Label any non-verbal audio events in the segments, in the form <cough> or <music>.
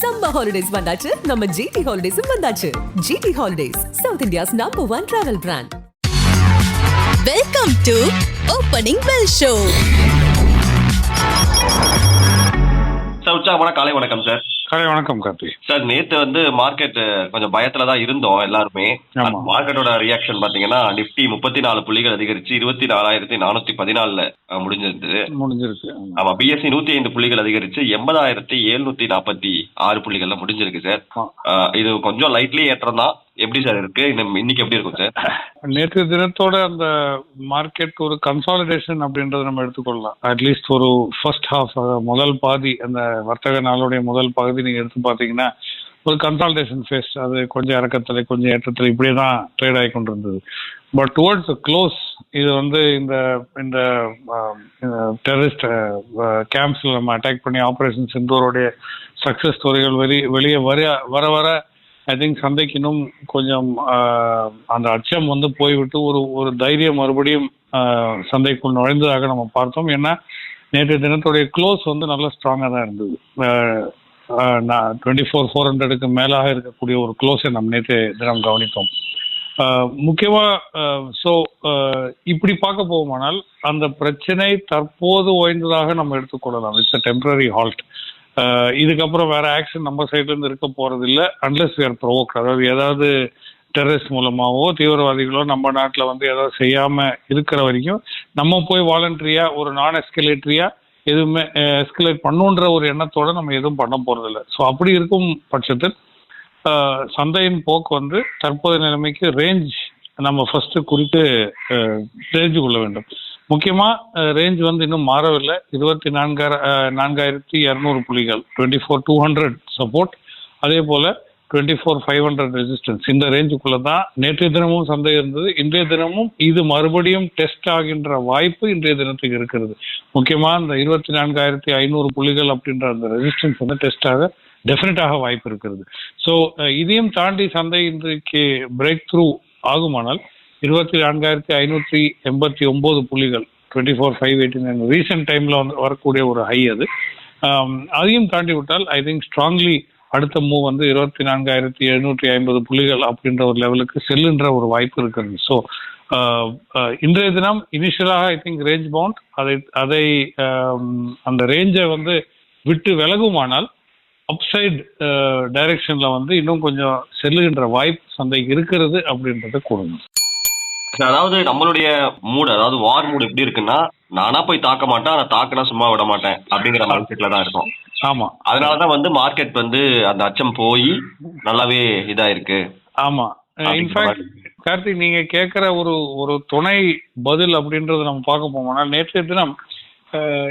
Summer holidays வந்தாச்சு. நம்ம GT ஹாலிடேஸும் வந்தாச்சு. GT holidays South India's number one travel brand welcome to opening bell show sir உற்சாகமான காலை வணக்கம் சார் காலை வணக்கம் கார்த்தி. சார் நேத்து வந்து மார்க்கெட் கொஞ்சம் பயத்துல தான் இருந்தோம் எல்லாருமே. மார்க்கெட்டோட ரியாக்ஷன் பாத்தீங்கன்னா நிப்டி முப்பத்தி நாலு புள்ளிகள் அதிகரிச்சு இருபத்தி நாலாயிரத்தி நானூத்தி பதினாலுல முடிஞ்சிருந்தது. முடிஞ்சிருக்கு ஆமா. பிஎஸ்சி நூத்தி ஐந்து புள்ளிகள் அதிகரிச்சு எண்பதாயிரத்தி எழுநூத்தி நாற்பத்தி ஆறு புள்ளிகள்ல முடிஞ்சிருக்கு சார். இது கொஞ்சம் லைட்லி ஏற்றம் தான். எப்படி சார் இருக்கு? இன்னும் இன்னைக்கு எப்படி இருக்கும் சார்? நேற்று தினத்தோட அந்த மார்க்கெட் ஒரு கன்சாலிடேஷன் அப்படின்றத நம்ம எடுத்துக்கொள்ளலாம். அட்லீஸ்ட் ஒரு ஃபர்ஸ்ட் ஹாஃப் முதல் பாதி அந்த வர்த்தக நாளுடைய முதல் பகுதி நீங்க எடுத்து பார்த்தீங்கன்னா ஒரு கன்சால்டேஷன் ஃபேஸ் அது கொஞ்சம் இறக்கத்தில் கொஞ்சம் ஏற்றத்தில் இப்படியே தான் ட்ரேட் ஆகி கொண்டு இருந்தது பட் டுவர்ட்ஸ் க்ளோஸ் இது வந்து இந்த இந்த டெரரிஸ்ட் கேம்ப்ஸில் நம்ம அட்டாக் பண்ணி ஆப்ரேஷன் சிந்தூருடைய சக்ஸஸ் ஸ்டோரிகள் வெளி வெளியே வர வர வர ஐ திங்க் சந்தைக்கு இன்னும் கொஞ்சம் ஆஹ், அந்த அச்சம் வந்து போய்விட்டு ஒரு ஒரு தைரியம் மறுபடியும் ஆஹ், சந்தைக்குள் நுழைந்ததாக நம்ம பார்த்தோம். ஏன்னா நேற்று தினத்துடைய க்ளோஸ் வந்து நல்ல ஸ்ட்ராங்காக தான் இருந்தது. டுவெண்ட்டி ஃபோர் ஃபோர் ஹண்ட்ரடுக்கு மேலாக இருக்கக்கூடிய ஒரு க்ளோஸை நம்ம நேற்று தினம் கவனித்தோம். ஆஹ், முக்கியமா ஸோ இப்படி பார்க்க போகுமானால் அந்த பிரச்சனை தற்போது ஓய்ந்ததாக நம்ம எடுத்துக்கொள்ளலாம். இட்ஸ் அ டெம்பரரி ஹால்ட் இதுக்கப்புறம் வேற ஆக்ஷன் நம்ம சைட்ல இருந்து இருக்க போறது இல்ல. அன்லஸ் வேர் ப்ரொவோக் அதாவது ஏதாவது டெரரிஸ்ட் மூலமாவோ தீவிரவாதிகளோ நம்ம நாட்டில் வந்து ஏதாவது செய்யாம இருக்கிற வரைக்கும் நம்ம போய் வாலண்டரியா ஒரு நான் எஸ்கலேட்டரியா எதுவுமே எஸ்கலேட் பண்ணுன்ற ஒரு எண்ணத்தோட நம்ம எதுவும் பண்ண போறதில்லை ஸோ அப்படி இருக்கும் பட்சத்தில் சந்தையின் போக்கு வந்து தற்போதைய நிலைமைக்கு ரேஞ்ச் நம்ம ஃபர்ஸ்ட் குறித்து தெரிஞ்சு கொள்ள வேண்டும். முக்கியமா ரேஞ்ச் வந்து இன்னும் மாறவில்லை. இருபத்தி நான்காயிர நான்காயிரத்தி இரநூறு புள்ளிகள். Twenty four two hundred support அதே போல twenty four five hundred resistance இந்த ரேஞ்சுக்குள்ள தான் நேற்றைய தினமும் சந்தை இருந்தது. இன்றைய தினமும் இது மறுபடியும் டெஸ்ட் ஆகின்ற வாய்ப்பு இன்றைய தினத்துக்கு இருக்கிறது. முக்கியமா இந்த இருபத்தி நான்காயிரத்தி ஐநூறு புள்ளிகள் அப்படின்ற அந்த ரெசிஸ்டன்ஸ் வந்து டெஸ்ட் ஆக டெஃபினட்டாக வாய்ப்பு இருக்கிறது. ஸோ இதையும் தாண்டி சந்தை இன்றைக்கு பிரேக் த்ரூ ஆகுமானால் இருபத்தி நான்காயிரத்தி ஐநூற்றி எண்பத்தி ஒம்பது புள்ளிகள் twenty four five eighty nine recent டைமில் வந்து வரக்கூடிய ஒரு ஹை அது. அதையும் தாண்டி விட்டால் ஐ திங்க் ஸ்ட்ராங்லி அடுத்த மூவ் வந்து இருபத்தி நான்காயிரத்தி எழுநூற்றி ஐம்பது புள்ளிகள் அப்படின்ற ஒரு லெவலுக்கு செல்லுன்ற ஒரு வாய்ப்பு இருக்கிறது ஸோ இன்றைய தினம் இனிஷியலாக ஐ திங்க் ரேஞ்ச் பவுண்ட் அதை அதை அந்த ரேஞ்சை வந்து விட்டு விலகுமானால் அப்சைட் டைரக்ஷனில் வந்து இன்னும் கொஞ்சம் செல்லுகின்ற வாய்ப்பு சந்தைக்கு இருக்கிறது அப்படின்றத கூறணும். அதாவது நம்மளுடைய மூட் அதாவது வார் மூட் எப்படி இருக்குன்னா நானா போய் தாக்க மாட்டேன் ஆனா தாக்குனா சும்மா விட மாட்டேன் அப்படிங்கிற மைண்ட் செட்ல தான் இருக்கும் ஆமா. அதனாலதான் வந்து மார்க்கெட் வந்து அந்த அச்சம் போய் நல்லாவே இதா இருக்கு ஆமா இன்ஃபேக்ட் கார்த்திக் நீங்க கேட்கிற ஒரு ஒரு துணை பதில் அப்படின்றத நம்ம பார்க்க போனோம்னா நேற்றைய தினம்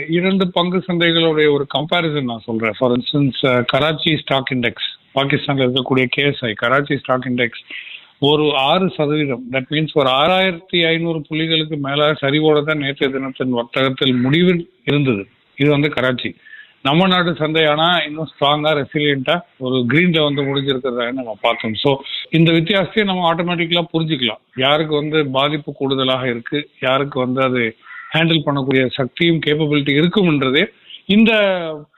இரண்டு பங்கு சந்தைகளுடைய ஒரு கம்பேரிசன் நான் சொல்றேன். For instance Karachi stock index பாகிஸ்தான்ல இருக்கக்கூடிய கேஎஸ்ஐ கராச்சி ஸ்டாக் இண்டெக்ஸ் ஒரு ஆறு சதவீதம். தட் மீன்ஸ் ஒரு ஆறாயிரத்தி ஐநூறு புள்ளிகளுக்கு மேல சரிவோட தான் நேற்றைய தினத்தின் வர்த்தகத்தில் முடிவில் இருந்தது. இது வந்து கராச்சி. நம்ம நாட்டு சந்தையானா இன்னும் ஸ்ட்ராங்கா ரெசிலியண்டா ஒரு கிரீன்ல வந்து முடிஞ்சிருக்கிறதா நம்ம பார்த்தோம். ஸோ இந்த வித்தியாசத்தை நம்ம ஆட்டோமேட்டிக்கலா புரிஞ்சுக்கலாம். யாருக்கு வந்து பாதிப்பு கூடுதலாக இருக்கு யாருக்கு வந்து அது ஹேண்டில் பண்ணக்கூடிய சக்தியும் கேப்பபிலிட்டி இருக்கும்ன்றதே இந்த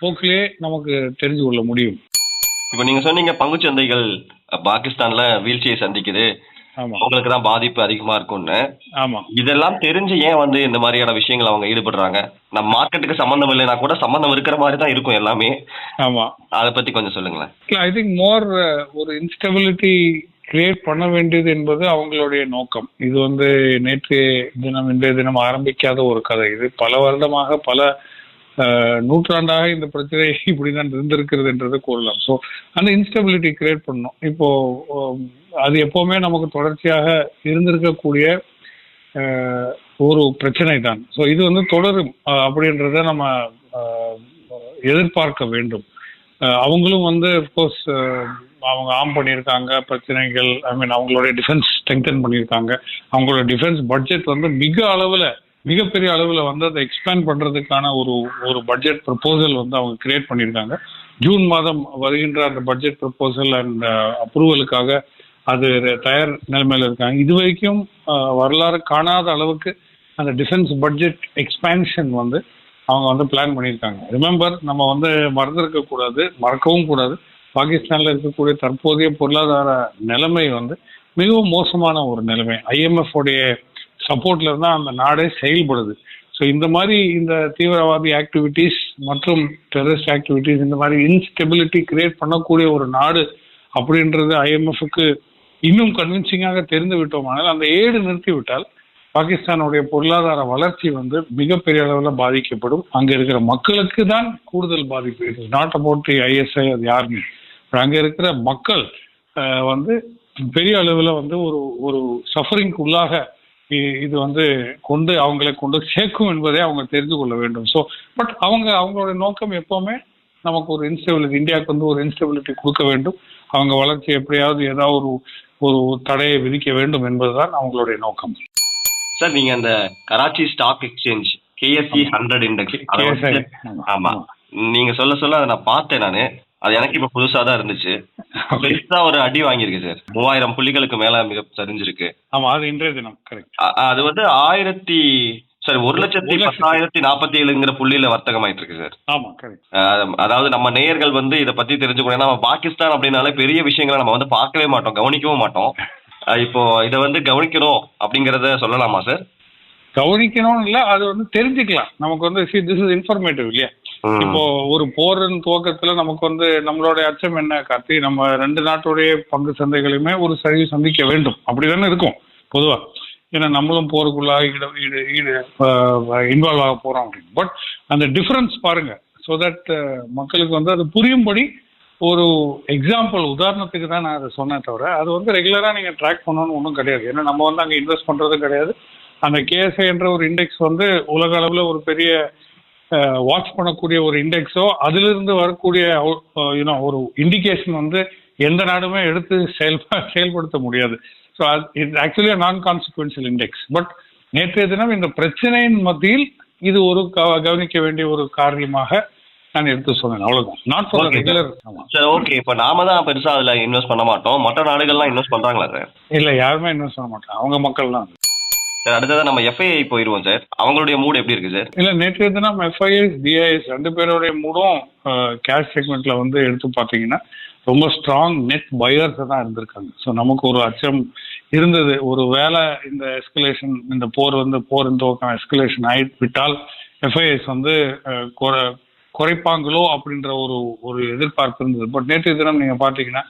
போக்கிலே நமக்கு தெரிஞ்சு கொள்ள முடியும். இப்போ நீங்க சொன்னீங்க பங்குச்சந்தைகள் பாகிஸ்தான்ல வீழ்ச்சியை சந்திக்குது. ஆமா. அவங்களுக்கு தான் பாதிப்பு அதிகமா இருக்கும்னு. இதெல்லாம் தெரிஞ்சு ஏன் வந்து இந்த மாதிரியான விஷயங்கள் அவங்க ஈடுபடுறாங்க? நம்ம மார்க்கெட்டுக்கு சம்பந்தம் இல்லைன்னா கூட சம்பந்தம் இருக்கிற மாதிரி தான் இருக்கும் எல்லாமே. ஆமா. அதை பத்தி கொஞ்சம் சொல்லுங்களேன். ஐ திங்க் மோர் ஒரு இன்ஸ்டபிலிட்டி கிரியேட் பண்ண வேண்டியது என்பது அவங்களுடைய நோக்கம். இது வந்து நேற்று தினம் இன்றைய தினம் ஆரம்பிக்காத ஒரு கதை. இது பல வருடமாக பல நூற்றாண்டாக இந்த பிரச்சனை <laughs> இப்படிதான் இருந்திருக்கிறதுன்றது கூறலாம். ஸோ அந்த இன்ஸ்டபிலிட்டி கிரியேட் பண்ணோம். இப்போ அது எப்போவுமே நமக்கு தொடர்ச்சியாக இருந்திருக்கக்கூடிய ஒரு பிரச்சனை தான் ஸோ இது வந்து தொடரும் அப்படின்றத நம்ம எதிர்பார்க்க வேண்டும். அவங்களும் வந்து அஃப்கோர்ஸ் அவங்க ஆம் பண்ணியிருக்காங்க பிரச்சனைகள் ஐ மீன் அவங்களுடைய டிஃபென்ஸ் ஸ்ட்ரெங்தன் பண்ணியிருக்காங்க. அவங்களோட டிஃபென்ஸ் பட்ஜெட் வந்து மிக அளவில் மிகப்பெரிய அளவில் வந்து அதை எக்ஸ்பேண்ட் பண்ணுறதுக்கான ஒரு ஒரு பட்ஜெட் ப்ரப்போசல் வந்து அவங்க கிரியேட் பண்ணியிருக்காங்க. ஜூன் மாதம் வருகின்ற அந்த பட்ஜெட் ப்ரப்போசல் அண்ட் அப்ரூவலுக்காக அது தயார் நிலைமையில் இருக்காங்க. இது வரைக்கும் uh, வரலாறு காணாத அளவுக்கு அந்த டிஃபென்ஸ் பட்ஜெட் எக்ஸ்பேன்ஷன் வந்து அவங்க வந்து பிளான் பண்ணியிருக்காங்க. ரிமெம்பர் நம்ம வந்து மறந்துருக்க கூடாது மறக்கவும் கூடாது. பாகிஸ்தானில் இருக்கக்கூடிய தற்போதைய பொருளாதார நிலைமை வந்து மிகவும் மோசமான ஒரு நிலைமை. ஐஎம்எஃப் உடைய சப்போர்ட்ல இருந்தா அந்த நாடே செயல்படுது. ஸோ இந்த மாதிரி இந்த தீவிரவாதி ஆக்டிவிட்டீஸ் மற்றும் டெரரிஸ்ட் ஆக்டிவிட்டீஸ் இந்த மாதிரி இன்ஸ்டெபிலிட்டி கிரியேட் பண்ணக்கூடிய ஒரு நாடு அப்படின்றது ஐஎம்எஃப்க்கு இன்னும் கன்வின்சிங்காக தெரிந்து விட்டோமானால் அந்த ஏடு நிறுத்திவிட்டால் பாகிஸ்தானுடைய பொருளாதார வளர்ச்சி வந்து மிகப்பெரிய அளவில் பாதிக்கப்படும். அங்கே இருக்கிற மக்களுக்கு தான் கூடுதல் பாதிப்பு. It is not about the ISI அது யாருமே அங்கே இருக்கிற மக்கள் வந்து பெரிய அளவில் வந்து ஒரு ஒரு சஃபரிங்க்கு உள்ளாக இது வந்து கொண்டு அவங்களை கொண்டு சேர்க்கும் என்பதை அவங்க தெரிந்து கொள்ள வேண்டும். ஸோ பட் அவங்க அவங்களுடைய நோக்கம் எப்பவுமே நமக்கு ஒரு இன்ஸ்டபிலிட்டி இந்தியாவுக்கு வந்து ஒரு இன்ஸ்டபிலிட்டி கொடுக்க வேண்டும். அவங்க வளர்ச்சி எப்படியாவது ஏதாவது ஒரு ஒரு தடையை விதிக்க வேண்டும் என்பதுதான் அவங்களுடைய நோக்கம். சார் நீங்க அந்த Karachi stock exchange KSC hundred index. ஆமா. நீங்க சொல்ல சொல்ல அதை நான் பார்த்தேன் நானு. அது எனக்கு இப்ப புதுசா தான் இருந்துச்சு. பெருசா ஒரு அடி வாங்கியிருக்கு சார் மூவாயிரம் புள்ளிகளுக்கு மேல மிக சரிஞ்சிருக்கு. ஆமா அது இன்றைய தினம் கரெக்ட் அது வந்து ஆயிரத்தி சாரி ஒரு லட்சத்தி பத்தாயிரத்தி நாற்பத்தி ஏழுங்கிற புள்ளியில வர்த்தகமாயிட்டு இருக்கு சார் ஆமா அதாவது நம்ம நேயர்கள் வந்து இதை பத்தி தெரிஞ்சுக்கணும். நம்ம பாகிஸ்தான் அப்படின்னாலே பெரிய விஷயங்களை நம்ம வந்து பார்க்கவே மாட்டோம் கவனிக்கவும் மாட்டோம். இப்போ இதை வந்து கவனிக்கணும் அப்படிங்கறத சொல்லலாமா சார் கவனிக்கணும்னு இல்ல அது வந்து தெரிஞ்சுக்கலாம். நமக்கு வந்து திஸ் இஸ் இன்ஃபர்மேட்டிவ் இல்லையா. இப்போ ஒரு போரின் துவக்கத்துல நமக்கு வந்து நம்மளுடைய அச்சம் என்ன கார்த்தி? நம்ம ரெண்டு நாட்டுடைய பங்கு சந்தைகளையுமே ஒரு சரிவு சந்திக்க வேண்டும். அப்படிதானே இருக்கும் பொதுவா. ஏன்னா நம்மளும் போருக்குள்ளாக ஈடு ஈடு ஈடு இன்வால்வ் ஆக போறோம் அப்படின்னு. பட் அந்த டிஃபரன்ஸ் பாருங்க. ஸோ தட் மக்களுக்கு வந்து அது புரியும்படி ஒரு எக்ஸாம்பிள் உதாரணத்துக்கு தான் நான் அதை சொன்னேன் தவிர அது வந்து ரெகுலராக நீங்கள் ட்ராக் பண்ணணும்னு ஒன்றும் கிடையாது. ஏன்னா நம்ம வந்து அங்கே இன்வெஸ்ட் பண்ணுறதும் கிடையாது. அந்த கேஎஸ்ஐ என்ற ஒரு இண்டெக்ஸ் வந்து உலக அளவில் ஒரு பெரிய வாட்ச் பண்ணக்கூடிய ஒரு இண்டெக்ஸோ அதிலிருந்து வரக்கூடிய யூனோ ஒரு இண்டிகேஷன் வந்து எந்த நாடுமே எடுத்து செயல் செயல்படுத்த முடியாது. ஸோ இது ஆக்சுவலி நான் கான்சிக்வன்சியல் இண்டெக்ஸ் பட் நேற்றைய தினம் இந்த பிரச்சனையின் மத்தியில் இது ஒரு கவனிக்க வேண்டிய ஒரு காரியமாக நான் எடுத்து சொன்னேன். அவ்வளவுதான். Not far. ரெகுலர் சரி ஓகே இப்போ நாம தான் பெருசா அதுல இன்வெஸ்ட் பண்ண மாட்டோம். மற்ற நாடுகள்லாம் இன்வெஸ்ட் பண்றாங்களா சார் இல்ல யாருமே இன்வெஸ்ட் பண்ண மாட்டாங்க. அவங்க மக்கள் தான் சார் அடுத்ததான் நம்ம எஃப்ஐஐ போயிருவோம் சார். அவங்களுடைய மூட் எப்படி இருக்கு சார்? இல்ல நேற்று தினம் எஃப்ஐஎஸ் டிஐஎஸ் ரெண்டு பேருடைய மூடும் கேஷ் செக்மெண்ட்ல வந்து எடுத்து பார்த்தீங்கன்னா ரொம்ப ஸ்ட்ராங் நெட் பயர்ஸ் தான் இருந்திருக்காங்க. ஸோ நமக்கு ஒரு அச்சம் இருந்தது. ஒரு வேலை இந்த எஸ்கலேஷன் இந்த போர் வந்து போர் இந்த பக்கம் எஸ்கலேஷன் ஆகி விட்டால் எஃப்ஐஎஸ் வந்து குறைப்பாங்களோ அப்படின்ற ஒரு ஒரு எதிர்பார்ப்பு இருந்தது. பட் நேற்று தினம் நீங்க பார்த்தீங்கன்னா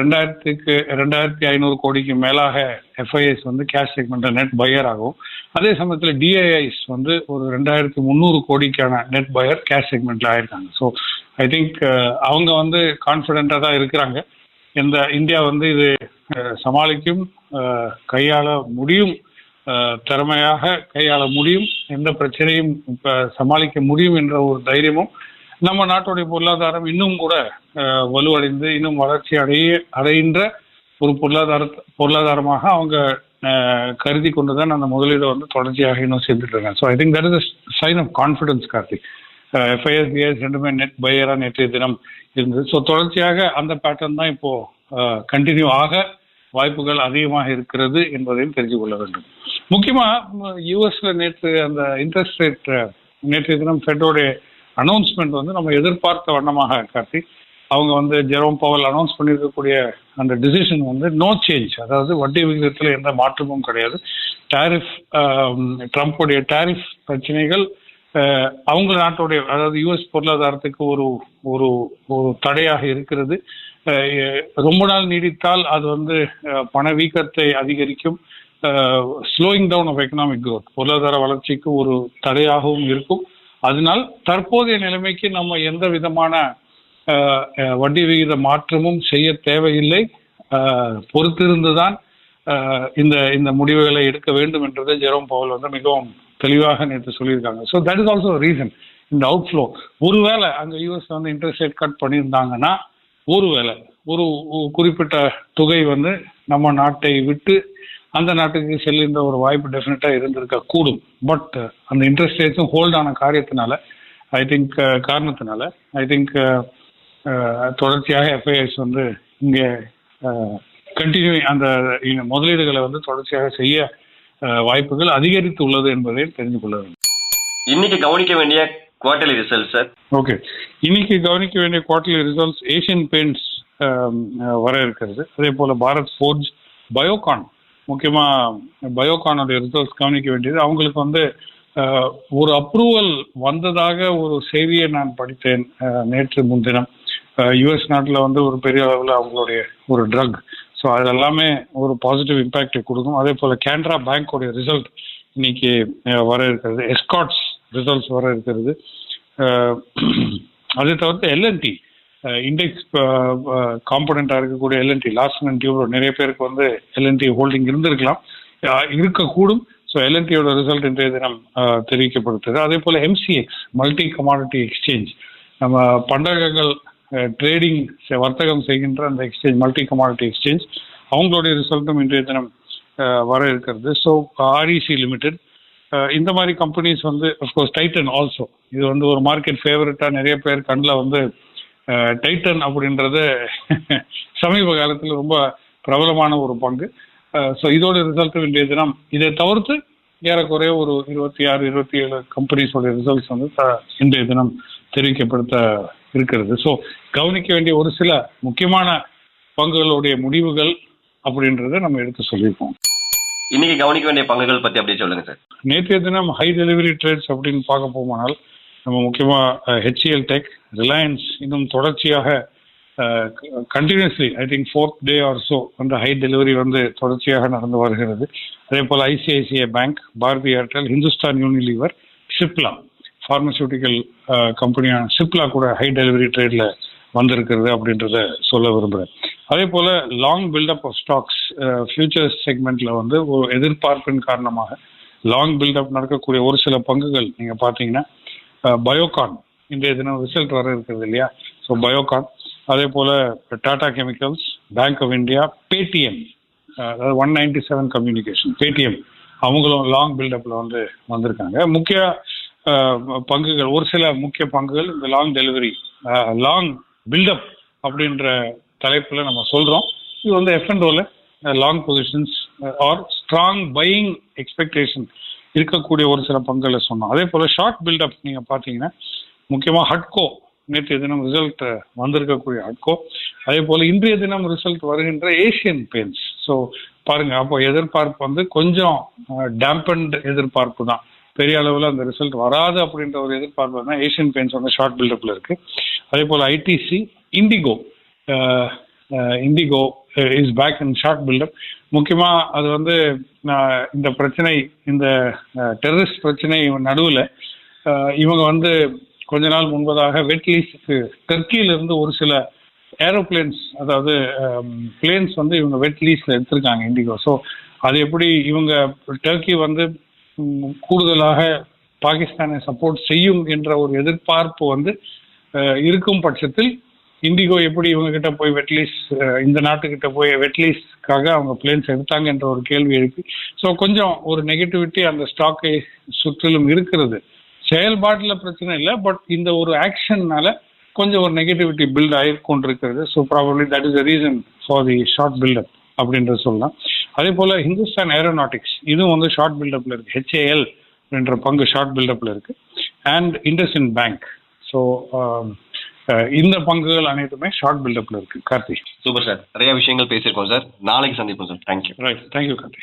ரெண்டாயிரத்துக்கு ரெண்டாயிரத்தி ஐநூறு கோடிக்கு மேலாக எஃப்ஐஎஸ் வந்து கேஷ் செக்மெண்ட் நெட் பையர் ஆகும். அதே சமயத்தில் டிஐஐஸ் வந்து ஒரு ரெண்டாயிரத்தி முந்நூறு கோடிக்கான நெட் பையர் கேஷ் செக்மெண்ட்ல ஆயிருக்காங்க. ஸோ ஐ திங்க் அவங்க வந்து கான்ஃபிடென்ட்டாக தான் இருக்கிறாங்க. இந்த இந்தியா வந்து இது uh, சமாளிக்கும் uh, கையாள முடியும் uh, திறமையாக கையாள முடியும் எந்த பிரச்சனையும் இப்போ சமாளிக்க முடியும் என்ற ஒரு தைரியமும் நம்ம நாட்டுடைய பொருளாதாரம் இன்னும் கூட வலுவடைந்து இன்னும் வளர்ச்சி அடைய அடைகின்ற ஒரு பொருளாதார பொருளாதாரமாக அவங்க கருதி கொண்டு தான் அந்த முதலீடு வந்து தொடர்ச்சியாக இன்னும் செஞ்சுட்டு இருக்காங்க. So I think that is sign of confidence Karthik எஃப்ஐஎஸ்பிஎஸ் ரெண்டுமே நெட் பையரா நேற்றைய தினம் இருந்தது. ஸோ தொடர்ச்சியாக அந்த பேட்டர்ன் தான் இப்போ கண்டினியூ ஆக வாய்ப்புகள் அதிகமாக இருக்கிறது என்பதையும் தெரிஞ்சு கொள்ள வேண்டும். முக்கியமாக யூஎஸ்ல நேற்று அந்த இன்ட்ரெஸ்ட் ரேட் நேற்றைய தினம் ஃபெட்டோடைய அனௌன்ஸ்மெண்ட் வந்து நம்ம எதிர்பார்த்த வண்ணமாக காட்டி அவங்க வந்து ஜெரோம் பவல் அனௌன்ஸ் பண்ணியிருக்கக்கூடிய அந்த டிசிஷன் வந்து நோ சேஞ்ச் அதாவது வட்டி விகிதத்தில் எந்த மாற்றமும் கிடையாது. டாரிஃப் ட்ரம்ப்புடைய டாரிஃப் பிரச்சனைகள் அவங்க நாட்டுடைய அதாவது யுஎஸ் பொருளாதாரத்துக்கு ஒரு ஒரு ஒரு தடையாக இருக்கிறது. ரொம்ப நாள் நீடித்தால் அது வந்து பணவீக்கத்தை அதிகரிக்கும். Slowing down of economic growth. பொருளாதார வளர்ச்சிக்கு ஒரு தடையாகவும் இருக்கும். அதனால் தற்போதைய நிலைமைக்கு நம்ம எந்த விதமான வட்டி விகித மாற்றமும் செய்ய தேவையில்லை. பொறுத்திருந்துதான் இந்த இந்த முடிவுகளை எடுக்க வேண்டும் என்றதை ஜெரோம் பவல் வந்து மிகவும் தெளிவாக நேற்று சொல்லியிருக்காங்க. So that is also reason இந்த அவுட்ஃப்ளோ ஒருவேளை அங்கே யூஎஸ் வந்து இன்ட்ரெஸ்ட் ரேட் கட் பண்ணியிருந்தாங்கன்னா ஒருவேளை ஒரு குறிப்பிட்ட தொகை வந்து நம்ம நாட்டை விட்டு அந்த நாட்டுக்கு செல்லுகின்ற ஒரு வாய்ப்பு டெஃபினட்டாக இருந்திருக்க கூடும். பட் அந்த இன்ட்ரெஸ்ட் ரேட்ஸும் ஹோல்ட் ஆன காரியத்தினால ஐ திங்க் காரணத்தினால ஐ திங்க் தொடர்ச்சியாக எஃப்ஐஎஸ் வந்து இங்கே கண்டினியூ அந்த முதலீடுகளை வந்து தொடர்ச்சியாக செய்ய வாய்ப்புகள் அதிகரித்து உள்ளது என்பதை தெரிந்து கொள்ள வேண்டும். இன்னைக்கு கவனிக்க வேண்டிய குவார்டர்லி ரிசல்ட் சார் ஓகே இன்னைக்கு கவனிக்க வேண்டிய குவார்டர்லி ரிசல்ட்ஸ் ஏஷியன் பெயிண்ட்ஸ் வர இருக்கிறது. அதே போல பாரத் ஃபோர்ஜ் பயோகான் முக்கியமாக பயோகானோட ரிசல்ட்ஸ் கவனிக்க வேண்டியது அவங்களுக்கு வந்து ஒரு அப்ரூவல் வந்ததாக ஒரு செய்தியை நான் படித்தேன் நேற்று முன்தினம். யுஎஸ் நாட்டில் வந்து ஒரு பெரிய அளவில் அவங்களுடைய ஒரு ட்ரக் ஸோ அது எல்லாமே ஒரு பாசிட்டிவ் இம்பேக்டை கொடுக்கும். அதே போல் கேன்ட்ரா பேங்கோடைய ரிசல்ட் இன்னைக்கு வர இருக்கிறது. எஸ்காட்ஸ் ரிசல்ட்ஸ் வர இருக்கிறது. <clears throat> அதை தவிர்த்து எல்என்டி இண்டெக்ஸ் காம்பனண்ட்டாக இருக்கக்கூடிய எல்என்டி லாஸ்ட் அண்ட் டியூப்ரோ நிறைய பேருக்கு வந்து எல்என்டி ஹோல்டிங் இருந்திருக்கலாம். இருக்கக்கூடும். ஸோ எல்என்டியோட ரிசல்ட் இன்றைய தினம் தெரிவிக்கப்படுகிறது. அதே போல் எம்சிஎக்ஸ் மல்டி கமாடிட்டி எக்ஸ்சேஞ்ச் நம்ம பண்டகங்கள் ட்ரேடிங் வர்த்தகம் செய்கின்ற அந்த எக்ஸ்சேஞ்ச் மல்டி கமாடிட்டி எக்ஸ்சேஞ்ச் அவங்களுடைய ரிசல்ட்டும் இன்றைய தினம் வர இருக்கிறது. ஸோ ஆர்இசி லிமிடெட் இந்த மாதிரி கம்பெனிஸ் வந்து அஃப்கோர்ஸ் டைட்டன் ஆல்சோ இது வந்து ஒரு மார்க்கெட் ஃபேவரட்டாக நிறைய பேர் கண்ணில் வந்து டைட்டன் அப்படின்றது சமீப காலத்தில் ரொம்ப பிரபலமான ஒரு பங்கு. ஸோ இதோட ரிசல்ட் இன்றைய தினம் இதை தவிர்த்து ஏறக்குறைய ஒரு இருபத்தி ஆறு இருபத்தி ஏழு கம்பெனிஸோட ரிசல்ட்ஸ் வந்து இன்றைய தினம் தெரிவிக்கப்படுத்த இருக்கிறது. ஸோ கவனிக்க வேண்டிய ஒரு சில முக்கியமான பங்குகளுடைய முடிவுகள் அப்படின்றத நம்ம எடுத்து சொல்லியிருக்கோம். இன்னைக்கு கவனிக்க வேண்டிய பங்குகள் பத்தி அப்படியே சொல்லுங்க சார். நேற்றைய தினம் ஹை டெலிவரி ட்ரேட்ஸ் அப்படின்னு பார்க்க போமானால் நம்ம முக்கியமாக ஹெச்இஎல் டெக் ரிலையன்ஸ் இன்னும் தொடர்ச்சியாக continuously I think fourth day or so அந்த ஹை டெலிவரி வந்து தொடர்ச்சியாக நடந்து வருகிறது. அதே போல் ICICI bank Bharti Airtel Hindustan Unilever Cipla pharmaceutical கம்பெனியான Cipla கூட ஹை டெலிவரி ட்ரேடில் வந்திருக்கிறது அப்படின்றத சொல்ல விரும்புகிறேன் அதே போல் long buildup of stocks futures செக்மெண்ட்டில் வந்து ஒரு எதிர்பார்ப்பின் காரணமாக லாங் பில்டப் நடக்கக்கூடிய ஒரு சில பங்குகள் நீங்கள் பார்த்தீங்கன்னா பயோகான் இன்றைய தினம் ரிசல்ட் வர இருக்கிறது இல்லையா? ஸோ பயோகான் அதே போல் Tata chemicals bank of India Paytm அதாவது one ninety seven communication Paytm அவங்களும் லாங் பில்டப்பில் வந்து வந்திருக்காங்க. முக்கிய பங்குகள் ஒரு சில முக்கிய பங்குகள் இந்த லாங் டெலிவரி லாங் பில்டப் அப்படின்ற தலைப்பில் நம்ம சொல்கிறோம் இது வந்து எஃப்என்டோவில் long positions are strong buying expectation இருக்கக்கூடிய ஒரு சில பங்குகளை சொன்னோம். அதே போல் ஷார்ட் பில்டப் நீங்கள் பார்த்தீங்கன்னா முக்கியமாக ஹட்கோ நேற்றைய தினம் ரிசல்ட் வந்திருக்கக்கூடிய ஹட்கோ அதே போல் இன்றைய தினம் ரிசல்ட் வருகின்ற ஏசியன் பெயிண்ட்ஸ் ஸோ பாருங்க அப்போ எதிர்பார்ப்பு வந்து கொஞ்சம் டேம்பன்ட் எதிர்பார்ப்பு தான். பெரிய அளவில் அந்த ரிசல்ட் வராது அப்படின்ற ஒரு எதிர்பார்ப்பு தான் ஏஷியன் பெயிண்ட்ஸ் வந்து ஷார்ட் பில்டப்பில் இருக்கு. அதே போல் ITC IndiGo IndiGo is back in short buildup முக்கியமாக அது வந்து நான் இந்த பிரச்சனை இந்த டெரரிஸ்ட் பிரச்சனை நடுவில் இவங்க வந்து கொஞ்ச நாள் முன்பதாக வெட்லீஸ்க்கு டர்க்கியிலிருந்து ஒரு சில ஏரோப்ளேன்ஸ் அதாவது பிளேன்ஸ் வந்து இவங்க வெட் எடுத்திருக்காங்க இண்டிகோ ஸோ அது எப்படி இவங்க டர்க்கி வந்து கூடுதலாக பாகிஸ்தானை சப்போர்ட் செய்யும் என்ற ஒரு எதிர்பார்ப்பு வந்து இருக்கும் பட்சத்தில் இண்டிகோ எப்படி இவங்க கிட்ட போய் வெட்லீஸ் இந்த நாட்டுக்கிட்ட போய் வெட்லீஸ்க்காக அவங்க பிளேன்ஸ் எடுத்தாங்க என்ற ஒரு கேள்வி இருக்கு ஸோ கொஞ்சம் ஒரு நெகட்டிவிட்டி அந்த ஸ்டாக்கை சுற்றிலும் இருக்கிறது. செயல்பாட்டில் பிரச்சனை இல்லை பட் இந்த ஒரு ஆக்ஷன்னால கொஞ்சம் ஒரு நெகட்டிவிட்டி பில்ட் ஆகி கொண்டிருக்கிறது. So probably that is the reason for the short buildup அப்படின்றது சொல்லலாம். அதே போல் ஹிந்துஸ்தான் ஏரோநாட்டிக்ஸ் இதுவும் வந்து ஷார்ட் பில்டப்பில் இருக்குது ஹெச்ஏஎல் என்ற பங்கு ஷார்ட் பில்டப்பில் இருக்குது அண்ட் இண்டஸ்இன் பேங்க் ஸோ இந்த பங்குகள் அனைத்துமே ஷார்ட் பில்டப்பில் இருக்குது கார்த்தி. சூப்பர் சார் நிறைய விஷயங்கள் பேசியிருக்கோம் சார் நாளைக்கு சந்திப்போம் sir thank you right thank you Karthi.